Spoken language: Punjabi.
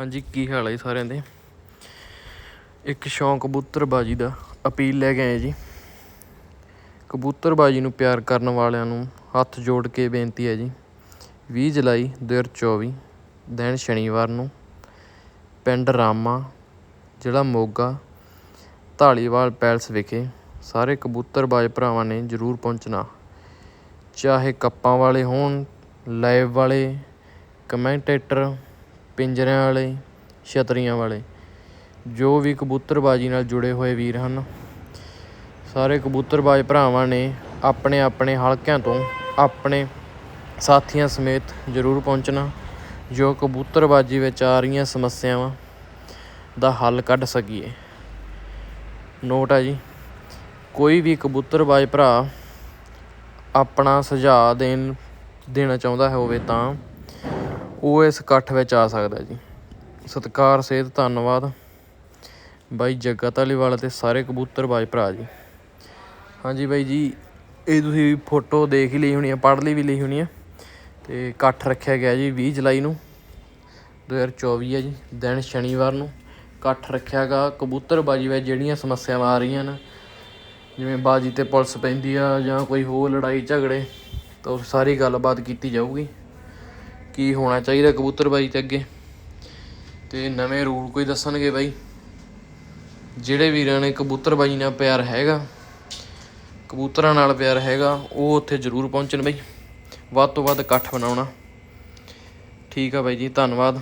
ਹਾਂਜੀ, ਕੀ ਹਾਲ ਹੈ ਜੀ ਸਾਰਿਆਂ ਦੇ? ਇੱਕ ਸ਼ੌਂਕ ਕਬੂਤਰਬਾਜੀ ਦਾ ਅਪੀਲ ਲੈ ਕੇ ਆਏ ਜੀ। ਕਬੂਤਰਬਾਜੀ ਨੂੰ ਪਿਆਰ ਕਰਨ ਵਾਲਿਆਂ ਨੂੰ ਹੱਥ ਜੋੜ ਕੇ ਬੇਨਤੀ ਹੈ ਜੀ 20 ਜੁਲਾਈ 2024 ਦਿਨ ਸ਼ਨੀਵਾਰ ਨੂੰ ਪਿੰਡ ਰਾਮਾ, ਜ਼ਿਲ੍ਹਾ ਮੋਗਾ ਢਾਲੀਵਾਲ ਪੈਲਸ ਵਿਖੇ ਸਾਰੇ ਕਬੂਤਰਬਾਜ਼ ਭਰਾਵਾਂ ਨੇ ਜ਼ਰੂਰ ਪਹੁੰਚਣਾ। ਚਾਹੇ ਕੱਪਾਂ ਵਾਲੇ ਹੋਣ, ਲਾਈਵ ਵਾਲੇ, ਕਮੈਂਟੇਟਰ ਪਿੰਜਰਿਆਂ ਵਾਲੇ, ਛਤਰੀਆਂ ਵਾਲੇ, ਜੋ ਵੀ ਕਬੂਤਰਬਾਜੀ ਨਾਲ ਜੁੜੇ ਹੋਏ ਵੀਰ ਹਨ, ਸਾਰੇ ਕਬੂਤਰਬਾਜ਼ ਭਰਾਵਾਂ ਨੇ ਆਪਣੇ ਆਪਣੇ ਹਲਕਿਆਂ ਤੋਂ ਆਪਣੇ ਸਾਥੀਆਂ ਸਮੇਤ ਜ਼ਰੂਰ ਪਹੁੰਚਣਾ, ਜੋ ਕਬੂਤਰਬਾਜੀ ਵਿੱਚ ਆ ਰਹੀਆਂ ਸਮੱਸਿਆਵਾਂ ਦਾ ਹੱਲ ਕੱਢ ਸਕੀਏ। ਨੋਟ ਹੈ ਜੀ, ਕੋਈ ਵੀ ਕਬੂਤਰਬਾਜ਼ ਭਰਾ ਆਪਣਾ ਸੁਝਾਅ ਦੇਣ, ਦੇਣਾ ਚਾਹੁੰਦਾ ਹੋਵੇ ਤਾਂ ਉਹ ਇਸ ਇਕੱਠ ਵਿੱਚ ਆ ਸਕਦਾ ਜੀ। ਸਤਿਕਾਰ, ਸੇਧ, ਧੰਨਵਾਦ। ਬਾਈ ਜੱਗਾ ਧਾਲੀਵਾਲ ਤੇ ਸਾਰੇ ਕਬੂਤਰਬਾਜ਼ ਭਰਾ ਜੀ। ਹਾਂਜੀ ਬਾਈ ਜੀ, ਇਹ ਤੁਸੀਂ ਫੋਟੋ ਦੇਖ ਹੀ ਲਈ ਹੋਣੀ ਆ, ਪੜ੍ਹ ਲਈ ਵੀ ਲਈ ਹੋਣੀ ਆ। ਤੇ ਇਕੱਠ ਰੱਖਿਆ ਗਿਆ ਜੀ 20 ਜੁਲਾਈ ਨੂੰ 2024 ਹੈ ਜੀ, ਦਿਨ ਸ਼ਨੀਵਾਰ ਨੂੰ ਇਕੱਠ ਰੱਖਿਆ ਗਾ। ਕਬੂਤਰਬਾਜੀ ਵਿੱਚ ਜਿਹੜੀਆਂ ਸਮੱਸਿਆਵਾਂ ਆ ਰਹੀਆਂ ਨੇ, ਜਿਵੇਂ ਬਾਜੀ ਤੇ ਪੁਲਿਸ ਪੈਂਦੀ ਆ ਜਾਂ ਕੋਈ ਹੋਰ ਲੜਾਈ ਝਗੜੇ, ਤਾਂ ਉਹ ਸਾਰੀ ਗੱਲਬਾਤ ਕੀਤੀ ਜਾਊਗੀ। ਕੀ ਹੋਣਾ ਚਾਹੀਦਾ ਕਬੂਤਰਬਾਜੀ ਤੇ ਅੱਗੇ? ਤੇ ਨਵੇਂ ਰੂਲ ਕੋਈ ਦੱਸਣਗੇ ਬਾਈ? ਜਿਹੜੇ ਵੀਰਾਂ ਨੇ ਕਬੂਤਰਬਾਜੀ ਨਾਲ ਪਿਆਰ ਹੈਗਾ, ਕਬੂਤਰਾਂ ਨਾਲ ਪਿਆਰ ਹੈਗਾ, ਉਹ ਉੱਥੇ ਜ਼ਰੂਰ ਪਹੁੰਚਣ ਬਾਈ। ਵੱਧ ਤੋਂ ਵੱਧ ਇਕੱਠ ਬਣਾਉਣਾ। ਠੀਕ ਆ ਬਾਈ ਜੀ, ਧੰਨਵਾਦ।